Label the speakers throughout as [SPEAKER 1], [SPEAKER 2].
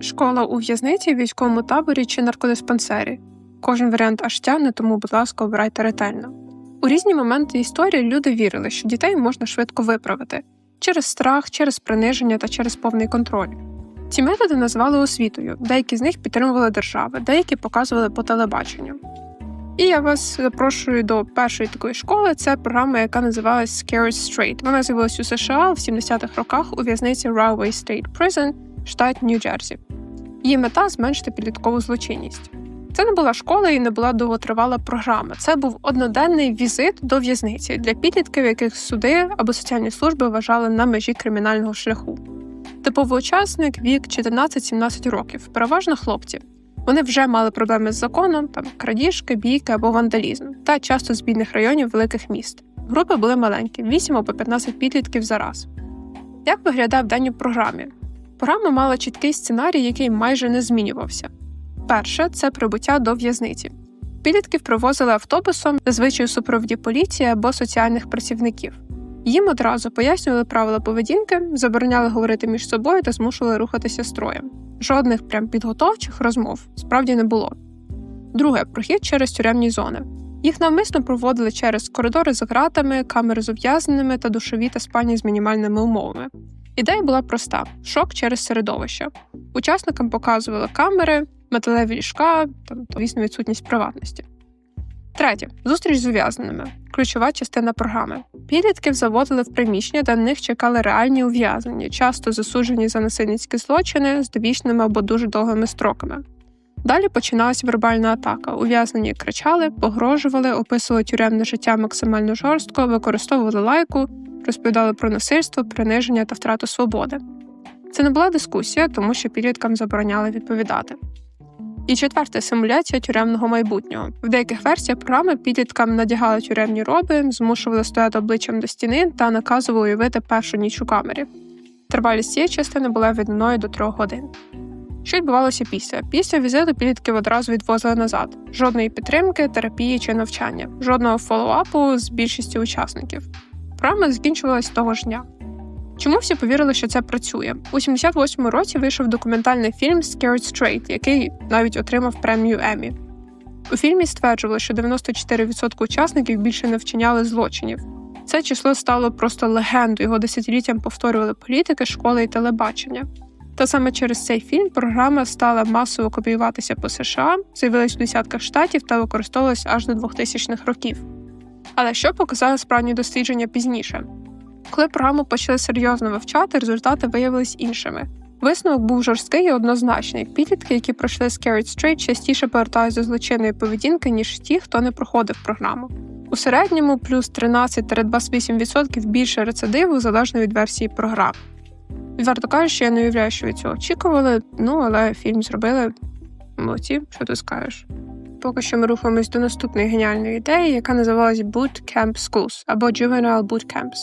[SPEAKER 1] Школа у в'язниці, військовому таборі чи наркодиспансері. Кожен варіант аж тягне, тому, будь ласка, обирайте ретельно. У різні моменти історії люди вірили, що дітей можна швидко виправити через страх, через приниження та через повний контроль. Ці методи називали освітою, деякі з них підтримували держави, деякі показували по телебаченню. І я вас запрошую до першої такої школи. Це програма, яка називалась Scared Straight. Вона з'явилась у США в 70-х роках у в'язниці Railway State Prison, штат Нью-Джерсі. Її мета зменшити підліткову злочинність. Це не була школа і не була довготривала програма. Це був одноденний візит до в'язниці для підлітків, яких суди або соціальні служби вважали на межі кримінального шляху. Типовий учасник вік 14-17 років, переважно хлопці. Вони вже мали проблеми з законом, там крадіжки, бійки або вандалізм, та часто з бідних районів великих міст. Групи були маленькі 8 або 15 підлітків за раз. Як виглядав день у програмі? Програма мала чіткий сценарій, який майже не змінювався. Перше це прибуття до в'язниці. Підлітків привозили автобусом, зазвичай у супроводі поліції або соціальних працівників. Їм одразу пояснювали правила поведінки, забороняли говорити між собою та змушували рухатися строєм. Жодних прям підготовчих розмов справді не було. Друге прохід через тюремні зони. Їх навмисно проводили через коридори з гратами, камери з ув'язненими та душові та спальні з мінімальними умовами. Ідея була проста: шок через середовище. Учасникам показували камери, металеві ліжка, там, звісно, відсутність приватності. Третє зустріч з ув'язненими. Ключова частина програми. Підлітків заводили в приміщення, де на них чекали реальні ув'язнені, часто засуджені за насильницькі злочини з довічними або дуже довгими строками. Далі починалася вербальна атака. Ув'язнені кричали, погрожували, описували тюремне життя максимально жорстко, використовували лайку, розповідали про насильство, приниження та втрату свободи. Це не була дискусія, тому що підліткам забороняли відповідати. І четверте симуляція тюремного майбутнього. В деяких версіях програми підліткам надягали тюремні роби, змушували стояти обличчям до стіни та наказували уявити першу ніч у камері. Тривалість цієї частини була від 1 до 3 годин. Що відбувалося після? Після візиту підлітків одразу відвозили назад. Жодної підтримки, терапії чи навчання, жодного фоллоуапу з більшістю учасників. Програма закінчувалась того ж дня. Чому всі повірили, що це працює? У 78-му році вийшов документальний фільм Scared Straight, який навіть отримав премію Емі. У фільмі стверджували, що 94% учасників більше не вчиняли злочинів. Це число стало просто легендою, його десятиліттям повторювали політики, школи і телебачення. Та саме через цей фільм програма стала масово копіюватися по США, з'явилась у десятках штатів та використовувалась аж до 2000-х років. Але що показали справні дослідження пізніше? Коли програму почали серйозно вивчати, результати виявились іншими. Висновок був жорсткий і однозначний. Підлітки, які пройшли Scared Straight, частіше повертаються до злочинної поведінки, ніж ті, хто не проходив програму. У середньому плюс 13-28% більше рецидиву залежно від версії програм. Відверто кажучи, я не уявляю, що від цього очікували, ну але фільм зробили. Молодці, що ти скажеш? Поки що ми рухаємось до наступної геніальної ідеї, яка називалась Boot Camp Schools або Juvenile Boot Camps.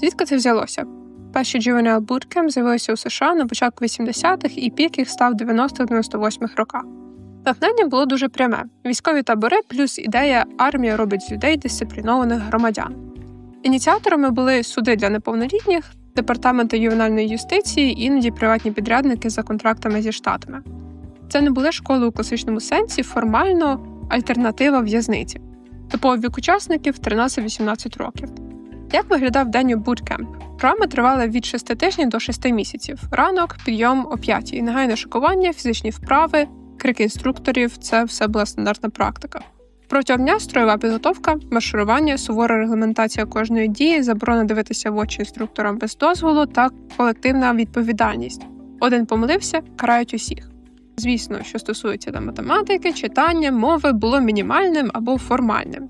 [SPEAKER 1] Звідки це взялося? Перші Juvenile Bootcamp з'явилися у США на початку 80-х і пік їх став 90-98-х роках. Натхнення було дуже пряме: військові табори плюс ідея армія робить з людей дисциплінованих громадян. Ініціаторами були суди для неповнолітніх, департаменти ювенальної юстиції, іноді приватні підрядники за контрактами зі штатами. Це не були школи у класичному сенсі, формально альтернатива в'язниці. Типовий вік учасників 13-18 років. Як виглядав день у буткемп? Програма тривала від 6 тижнів до 6 місяців. Ранок, підйом о 5, негайне шокування, фізичні вправи, крики інструкторів це все була стандартна практика. Протягом дня строєва підготовка, марширування, сувора регламентація кожної дії, заборона дивитися в очі інструкторам без дозволу та колективна відповідальність. Один помилився, карають усіх. Звісно, що стосується до математики, читання, мови було мінімальним або формальним.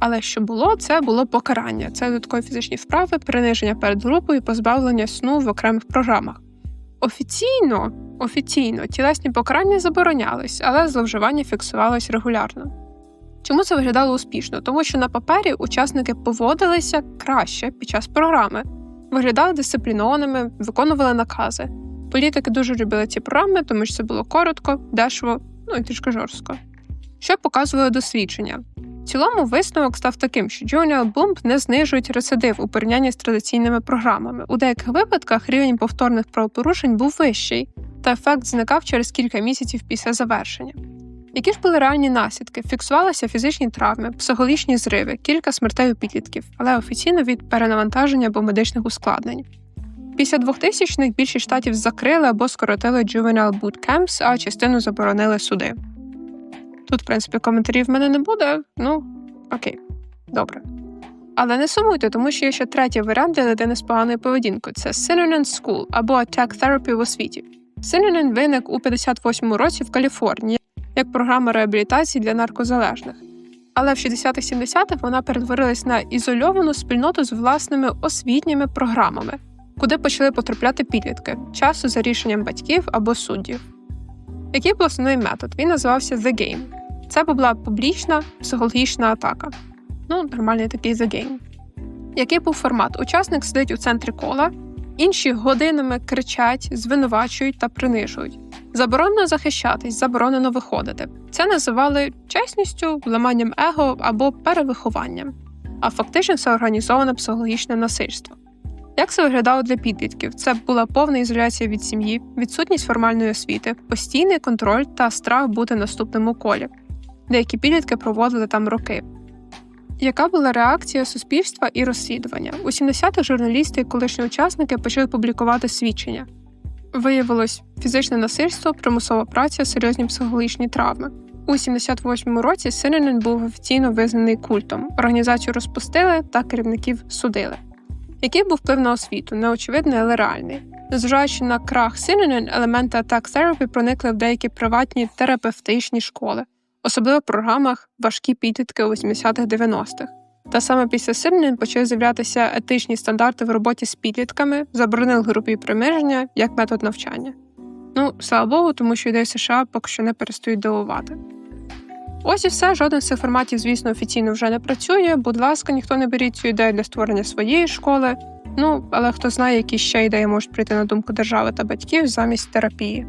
[SPEAKER 1] Але що було, це було покарання. Це додаткові фізичні вправи, приниження перед групою, позбавлення сну в окремих програмах. Офіційно, офіційно тілесні покарання заборонялись, але зловживання фіксувалось регулярно. Чому це виглядало успішно? Тому що на папері учасники поводилися краще під час програми, виглядали дисциплінованими, виконували накази. Політики дуже любили ці програми, тому що це було коротко, дешево, ну і трішки жорстко. Що показували дослідження? В цілому висновок став таким, що Juvenile Bump не знижують рецидив у порівнянні з традиційними програмами. У деяких випадках рівень повторних правопорушень був вищий, та ефект зникав через кілька місяців після завершення. Які ж були реальні наслідки? Фіксувалися фізичні травми, психологічні зриви, кілька смертей у підлітків, але офіційно від перенавантаження або медичних ускладнень. Після 2000-х більшість штатів закрили або скоротили Juvenile Boot Camps, а частину заборонили суди. Тут, в принципі, коментарів в мене не буде, ну окей, добре. Але не сумуйте, тому що є ще третій варіант для дитини з поганою поведінкою це Synonym School або Attack Therapy в освіті. Synonym виник у 58-му році в Каліфорнії як програма реабілітації для наркозалежних. Але в 60-70-х вона перетворилась на ізольовану спільноту з власними освітніми програмами, куди почали потрапляти підлітки, часто за рішенням батьків або суддів. Який був основний метод? Він називався The Game. Це була публічна психологічна атака. Ну, нормальний такий The Game. Який був формат? Учасник сидить у центрі кола, інші годинами кричать, звинувачують та принижують. Заборонено захищатись, заборонено виходити. Це називали чесністю, вламанням его або перевихованням, а фактично це організоване психологічне насильство. Як це виглядало для підлітків? Це була повна ізоляція від сім'ї, відсутність формальної освіти, постійний контроль та страх бути наступним у колі. Деякі підлітки проводили там роки. Яка була реакція суспільства і розслідування? У 70-х журналісти і колишні учасники почали публікувати свідчення. Виявилось фізичне насильство, примусова праця, серйозні психологічні травми. У 78-му році Синенен був офіційно визнаний культом. Організацію розпустили та керівників судили. Який був вплив на освіту? Неочевидний, але реальний. Незважаючи на крах Синенен, елементи Attack Therapy проникли в деякі приватні терапевтичні школи, особливо в програмах важкі підлітки у 80-х-90-х. Та саме після Синенен почали з'являтися етичні стандарти в роботі з підлітками, заборонили групі примирення як метод навчання. Ну, слава Богу, тому що ідеї США поки що не перестають дивувати. Ось і все, жоден з цих форматів, звісно, офіційно вже не працює. Будь ласка, ніхто не беріть цю ідею для створення своєї школи. Ну, але хто знає, які ще ідеї можуть прийти на думку держави та батьків замість терапії.